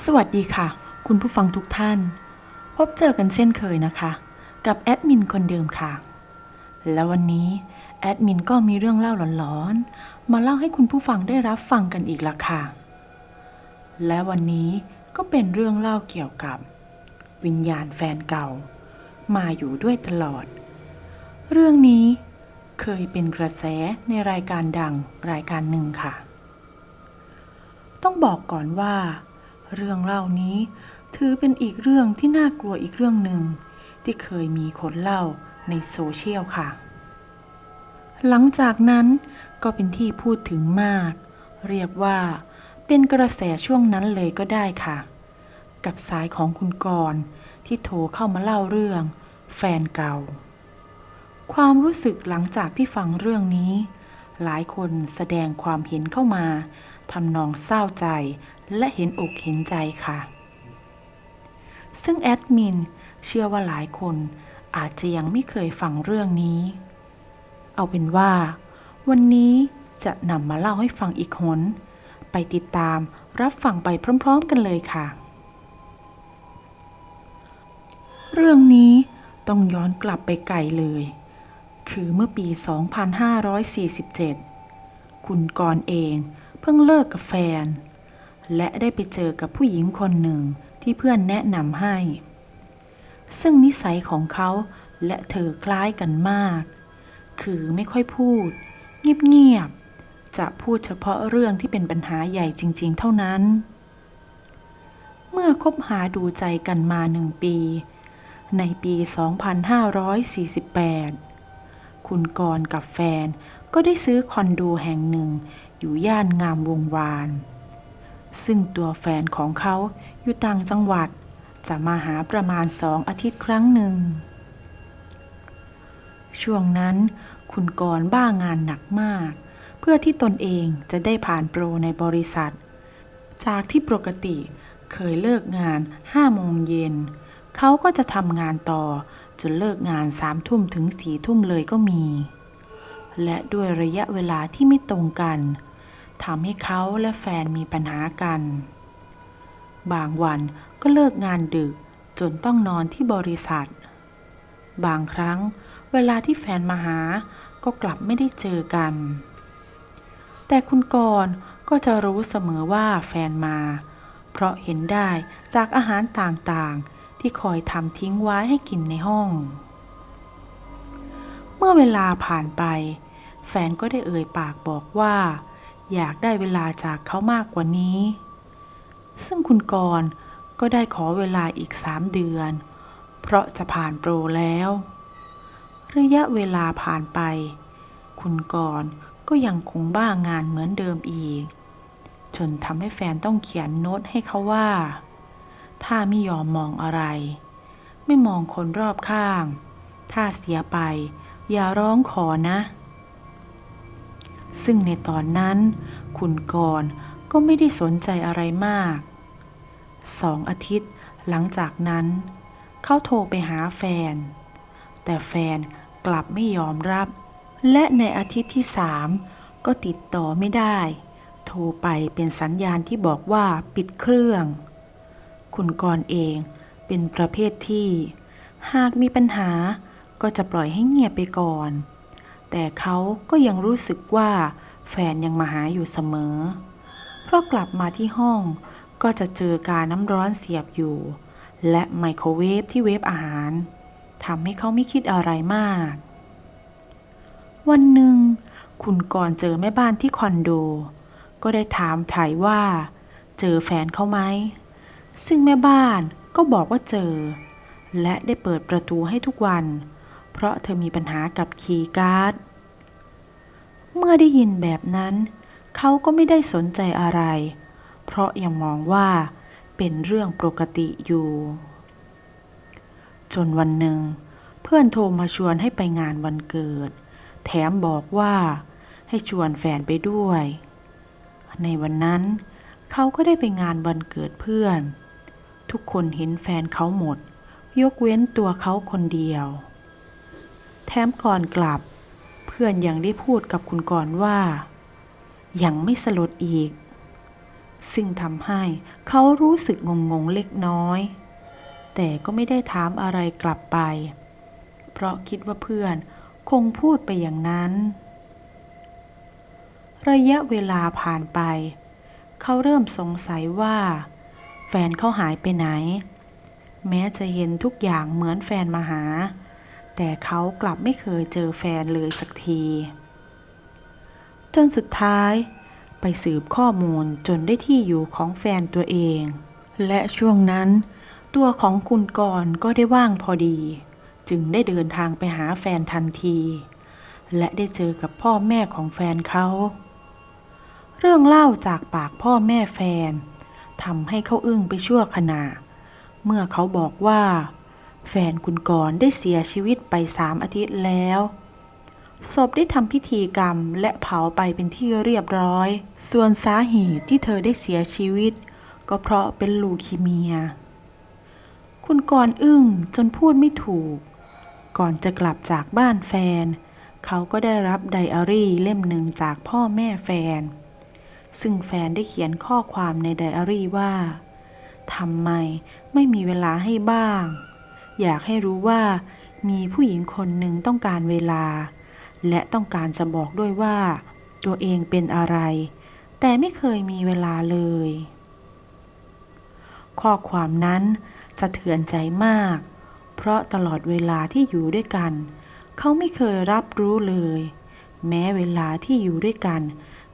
สวัสดีค่ะ คุณผู้ฟังทุกท่าน พบเจอกันเช่นเคยนะคะ กับแอดมินคนเดิมค่ะ และวันนี้แอดมินก็มีเรื่องเล่าหลอนๆ มาเล่าให้คุณผู้ฟังได้รับฟังกันอีกละค่ะ และวันนี้ก็เป็นเรื่องเล่าเกี่ยวกับ วิญญาณแฟนเก่า มาอยู่ด้วยตลอด เรื่องนี้เคยเป็นกระแสในรายการดังรายการหนึ่งค่ะ ต้องบอกก่อนว่า เรื่องเล่านี้ ถือเป็นอีกเรื่องที่น่ากลัวอีกเรื่องหนึ่ง ที่เคยมีคนเล่าในโซเชียลค่ะ หลังจากนั้นก็เป็นที่พูดถึงมาก เรียกว่า เป็นกระแสช่วงนั้นเลยก็ได้ค่ะ กับสายของคุณกรณ์ที่โทรเข้ามาเล่าเรื่อง แฟนเก่า ความรู้สึกหลังจากที่ฟังเรื่องนี้ หลายคนแสดงความเห็นเข้ามา ทำนองเศร้าใจและเห็นอกเห็นใจค่ะ ซึ่งแอดมินเชื่อว่าหลายคนอาจจะยังไม่เคยฟังเรื่องนี้ เอาเป็นว่า วันนี้จะนำมาเล่าให้ฟังอีกหน ไปติดตามรับฟังไปพร้อม ๆ กันเลยค่ะ เรื่องนี้ต้องย้อนกลับไปไกลเลย คือเมื่อปี 2547 คุณกรเอง เพิ่งเลิกกับแฟน และได้ไปเจอกับผู้หญิงคนหนึ่งที่เพื่อนแนะนำให้ ซึ่งนิสัยของเขาและเธอคล้ายกันมาก คือไม่ค่อยพูด เงียบๆ จะพูดเฉพาะเรื่องที่เป็นปัญหาใหญ่จริง ๆ เท่านั้น เมื่อคบหาดูใจกันมาหนึ่งปี ในปี 2548 คุณกรณ์กับแฟนก็ได้ซื้อคอนโดแห่งหนึ่ง อยู่ย่านงามวงวาน ซึ่งตัวแฟนของเขาอยู่ต่างจังหวัด จะมาหาประมาณสองอาทิตย์ครั้งหนึ่ง ช่วงนั้นคุณกรณ์บ้างานหนักมาก เพื่อที่ตนเองจะได้ผ่านโปรในบริษัท จากที่ปกติเคยเลิกงาน5โมงเย็น เขาก็จะทำงานต่อจนเลิกงานสามทุ่มถึงสี่ทุ่มเลยก็มี และด้วยระยะเวลาที่ไม่ตรงกัน ทำให้เขาและแฟนมีปัญหากัน บางวันก็เลิกงานดึกจนต้องนอนที่บริษัท บางครั้งเวลาที่แฟนมาหาก็กลับไม่ได้เจอกัน แต่คุณกรณ์ก็จะรู้เสมอว่าแฟนมา เพราะเห็นได้จากอาหารต่างๆ ที่คอยทำทิ้งไว้ให้กินในห้อง เมื่อเวลาผ่านไป แฟนก็ได้เอ่ยปากบอกว่า อยากได้เวลาจากเขามากกว่านี้ ซึ่งคุณกรณ์ก็ได้ขอเวลาอีกสามเดือน เพราะจะผ่านโปรแล้ว ระยะเวลาผ่านไป คุณกรณ์ก็ยังคงบ้างานเหมือนเดิมอีก จนทำให้แฟนต้องเขียนโน้ตให้เขาว่า ถ้าไม่ยอมมองอะไร ไม่มองคนรอบข้าง ถ้าเสียไป อย่าร้องขอนะ ซึ่งในตอนนั้น คุณกรณ์ก็ไม่ได้สนใจอะไรมาก สองอาทิตย์หลังจากนั้น เขาโทรไปหาแฟน แต่แฟนกลับไม่ยอมรับ และในอาทิตย์ที่สามก็ติดต่อไม่ได้ โทรไปเป็นสัญญาณที่บอกว่าปิดเครื่อง คุณกรณ์เองเป็นประเภทที่ หากมีปัญหาก็จะปล่อยให้เงียบไปก่อน แต่เขาก็ยังรู้สึกว่าแฟนยังมาหาอยู่เสมอ เพราะกลับมาที่ห้องก็จะเจอการน้ำร้อนเสียบอยู่ และไมโครเวฟที่เวฟอาหารทำให้เขาไม่คิดอะไรมาก วันหนึ่ง คุณกรณ์เจอแม่บ้านที่คอนโด ก็ได้ถามถ่ายว่า เจอแฟนเขาไหม ซึ่งแม่บ้านก็บอกว่าเจอ และได้เปิดประตูให้ทุกวันเเพราะเธอมีปัญหากับคีย์การ์ด เมื่อได้ยินแบบนั้น เขาก็ไม่ได้สนใจอะไร เพราะยังมองว่าเป็นเรื่องปกติอยู่ จนวันหนึ่ง เพื่อนโทรมาชวนให้ไปงานวันเกิด แถมบอกว่าให้ชวนแฟนไปด้วย ในวันนั้นเขาก็ได้ไปงานวันเกิดเพื่อน ทุกคนเห็นแฟนเขาหมด ยกเว้นตัวเขาคนเดียว แถมก่อนกลับ เพื่อนยังได้พูดกับคุณกรณ์ว่า ยังไม่สลดอีก ซึ่งทำให้เขารู้สึกงงงๆเล็กน้อย แต่ก็ไม่ได้ถามอะไรกลับไป เพราะคิดว่าเพื่อนคงพูดไปอย่างนั้น ระยะเวลาผ่านไป เขาเริ่มสงสัยว่า แฟนเขาหายไปไหน แม้จะเห็นทุกอย่างเหมือนแฟนมาหา แต่เขากลับไม่เคยเจอแฟนเลยสักที จนสุดท้ายไปสืบข้อมูลจนได้ที่อยู่ของแฟนตัวเอง และช่วงนั้น ตัวของคุณกรณ์ก็ได้ว่างพอดี จึงได้เดินทางไปหาแฟนทันที และได้เจอกับพ่อแม่ของแฟนเขา เรื่องเล่าจากปากพ่อแม่แฟนทำให้เขาอึ้งไปชั่วขณะ เมื่อเขาบอกว่า แฟนคุณกรได้เสียชีวิตไปสามอาทิตย์แล้ว ศพได้ทำพิธีกรรมและเผาไปเป็นที่เรียบร้อย ส่วนสาเหตุที่เธอได้เสียชีวิต ก็เพราะเป็นลูคีเมีย คุณกรอึ้งจนพูดไม่ถูก ก่อนจะกลับจากบ้านแฟน เขาก็ได้รับไดอารี่เล่มหนึ่งจากพ่อแม่แฟน ซึ่งแฟนได้เขียนข้อความในไดอารี่ว่าทำไมไม่มีเวลาให้บ้าง อยากให้รู้ว่า มีผู้หญิงคนหนึ่งต้องการเวลา และต้องการจะบอกด้วยว่า ตัวเองเป็นอะไร แต่ไม่เคยมีเวลาเลย ข้อความนั้นสะเทือนใจมาก เพราะตลอดเวลาที่อยู่ด้วยกัน เขาไม่เคยรับรู้เลย แม้เวลาที่อยู่ด้วยกัน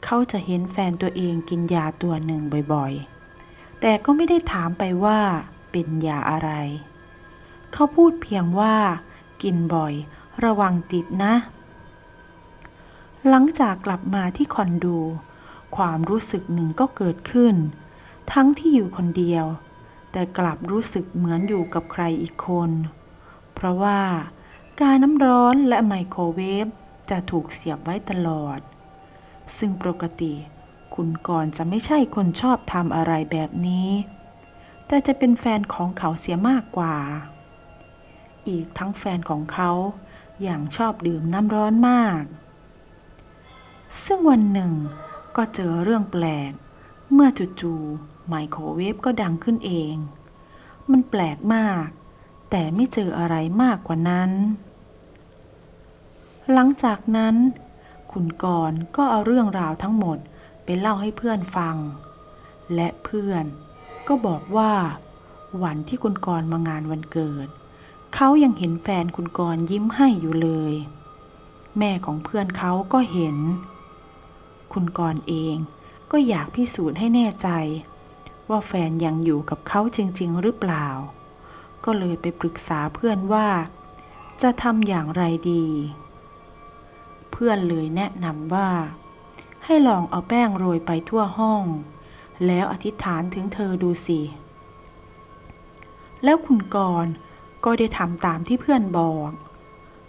เขาจะเห็นแฟนตัวเองกินยาตัวหนึ่งบ่อยๆ แต่ก็ไม่ได้ถามไปว่าเป็นยาอะไร เขาพูดเพียงว่า กินบ่อย ระวังติดนะ หลังจากกลับมาที่คอนโด ความรู้สึกหนึ่งก็เกิดขึ้น ทั้งที่อยู่คนเดียว แต่กลับรู้สึกเหมือนอยู่กับใครอีกคน เพราะว่า การน้ำร้อนและไมโครเวฟจะถูกเสียบไว้ตลอด ซึ่งปกติ คุณกรณ์จะไม่ใช่คนชอบทำอะไรแบบนี้ แต่จะเป็นแฟนของเขาเสียมากกว่า อีกทั้งแฟนของเขา อย่างชอบดื่มน้ำร้อนมาก ซึ่งวันหนึ่งก็เจอเรื่องแปลก เมื่อจู่ๆไมโครเวฟก็ดังขึ้นเอง มันแปลกมาก แต่ไม่เจออะไรมากกว่านั้น หลังจากนั้น คุณกรณ์ก็เอาเรื่องราวทั้งหมดไปเล่าให้เพื่อนฟัง และเพื่อนก็บอกว่าวันที่คุณกรณ์มางานวันเกิด เขายังเห็นแฟนคุณกรณ์ยิ้มให้อยู่เลย แม่ของเพื่อนเขาก็เห็น คุณกรณ์เองก็อยากพิสูจน์ให้แน่ใจ ว่าแฟนยังอยู่กับเขาจริง ๆ หรือเปล่า ก็เลยไปปรึกษาเพื่อนว่า จะทำอย่างไรดี เพื่อนเลยแนะนำว่า ให้ลองเอาแป้งโรยไปทั่วห้อง แล้วอธิษฐานถึงเธอดูสิ แล้วคุณกรณ์ ก็ได้ทำตามที่เพื่อนบอก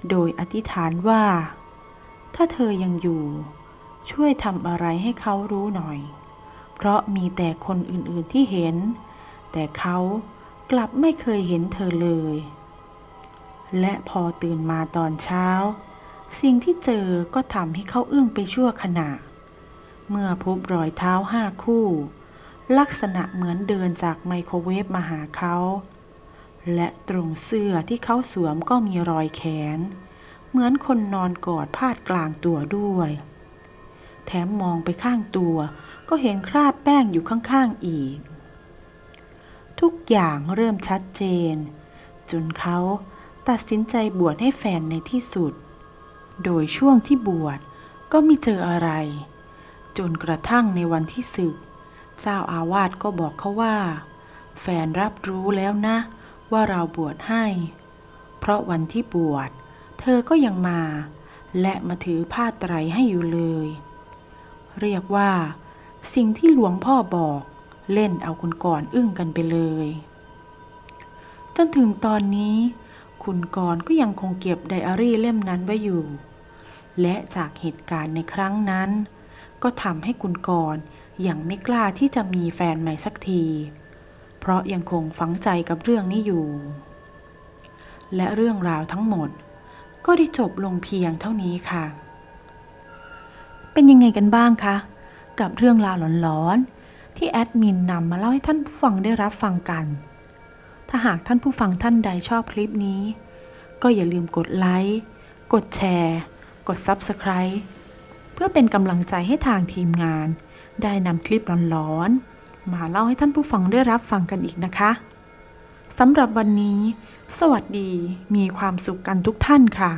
โดยอธิษฐานว่า ถ้าเธอยังอยู่ ช่วยทำอะไรให้เขารู้หน่อย เพราะมีแต่คนอื่นๆที่เห็น แต่เขากลับไม่เคยเห็นเธอเลย และพอตื่นมาตอนเช้า สิ่งที่เจอก็ทำให้เขาอึ้งไปชั่วขณะ เมื่อพบรอยเท้าห้าคู่ ลักษณะเหมือนเดินจากไมโครเวฟมาหาเขา และตรงเสื้อที่เขาสวมก็มีรอยแขน เหมือนคนนอนกอดพาดกลางตัวด้วย แถมมองไปข้างตัว ก็เห็นคราบแป้งอยู่ข้างๆอีก ทุกอย่างเริ่มชัดเจน จนเขาตัดสินใจบวชให้แฟนในที่สุด โดยช่วงที่บวชก็ไม่เจออะไร จนกระทั่งในวันที่ศึก เจ้าอาวาสก็บอกเขาว่า แฟนรับรู้แล้วนะ ว่าเราบวชให้ เพราะวันที่บวช เธอก็ยังมา และมาถือผ้าไตรให้อยู่เลย เรียกว่า สิ่งที่หลวงพ่อบอกเล่นเอาคุณก่อนอึ้งกันไปเลย จนถึงตอนนี้ คุณกรณ์ก็ยังคงเก็บไดอารี่เล่มนั้นไว้อยู่ และจากเหตุการณ์ในครั้งนั้น ก็ทำให้คุณกรณ์ยังไม่กล้าที่จะมีแฟนใหม่สักที เพราะยังคงฝังใจกับเรื่องนี้อยู่ และเรื่องราวทั้งหมด ก็ได้จบลงเพียงเท่านี้ค่ะ เป็นยังไงกันบ้างคะ กับเรื่องราวหลอนๆ ที่แอดมินนำมาเล่าให้ท่านผู้ฟังได้รับฟังกัน ถ้าหากท่านผู้ฟังท่านใดชอบคลิปนี้ ก็อย่าลืมกดไลค์ กดแชร์ กด Subscribe เพื่อเป็นกำลังใจให้ทางทีมงาน ได้นำคลิปร้อนๆ มาเล่าให้ท่านผู้ฟังได้รับฟังกันอีกนะคะสำหรับวันนี้ สวัสดีมีความสุขกันทุกท่านค่ะ